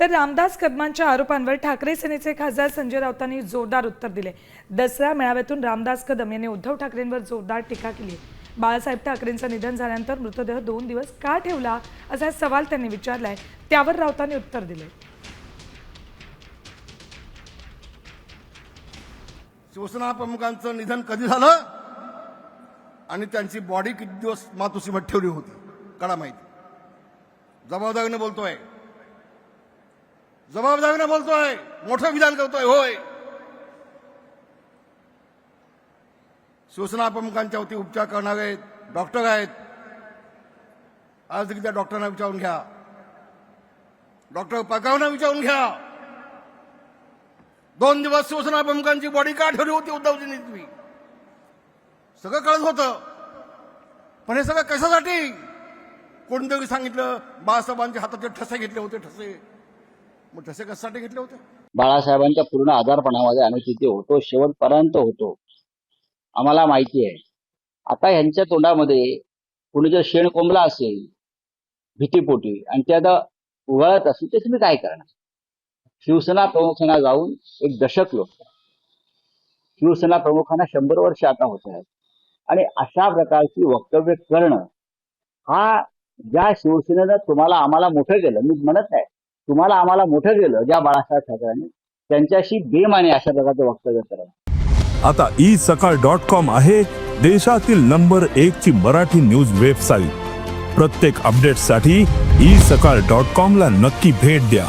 तर रामदास कदमांच्या आरोपांवर ठाकरे सेनेचे खासदार संजय राऊतांनी जोरदार उत्तर दिले. दसरा मेळाव्यातून रामदास कदम यांनी उद्धव ठाकरेंवर जोरदार टीका केली. बाळासाहेब ठाकरेंचं निधन झाल्यानंतर मृतदेह दोन दिवस का ठेवला असा सवाल त्यांनी विचारलाय त्यावर राऊतांनी उत्तर दिले. शिवसेना प्रमुखांचं निधन कधी झालं आणि त्यांची बॉडी किती दिवस मातोश्रीमध्ये ठेवली होती कळा माहिती. जबाबदारीने बोलतोय. जबाबदारीने बोलतोय मोठं विधान करतोय होय. शिवसेना प्रमुखांच्या वती उपचार करणारे डॉक्टर आहेत. आज देखील त्या डॉक्टरांना विचारून घ्या. डॉक्टर पकावना विचारून घ्या. दोन दिवस शिवसेना प्रमुखांची बॉडी का ठेवली होती उद्धवजींनी तुम्ही सगळं कळत होतं. पण हे सगळं कशासाठी? कोणतरी सांगितलं बाळासाहेबांच्या हाताचे ठसे घेतले होते ठसे. मग तसे कशासाठी घेतले होते? बाळासाहेबांच्या पूर्ण आजारपणामध्ये आम्ही तिथे होतो. शेवटपर्यंत होतो. आम्हाला माहिती आहे. आता ह्यांच्या तोंडामध्ये कुणी जर शेण कोंबला असेल भीतीपोटी आणि ते आता उघळत असेल ते तुम्ही काय करणार? शिवसेना प्रमुखांना जाऊन एक दशक लोक शिवसेना प्रमुखांना शंभर वर्ष आता होत आहेत. आणि अशा प्रकारची वक्तव्य करणं हा ज्या शिवसेनेनं तुम्हाला आम्हाला मोठं केलं मी म्हणत नाही. तुम्हाला आम्हाला मोठं केलं ज्या बाळासाहेब ठाकरेंनी त्यांच्याशी बेमाने अशा प्रकारचं वक्तव्य करणं आता ई सकाळ डॉट कॉम आहे देशातील नंबर एक ची मराठी न्यूज वेबसाईट प्रत्येक अपडेटसाठी ई सकाळ डॉट कॉम ला नक्की भेट द्या.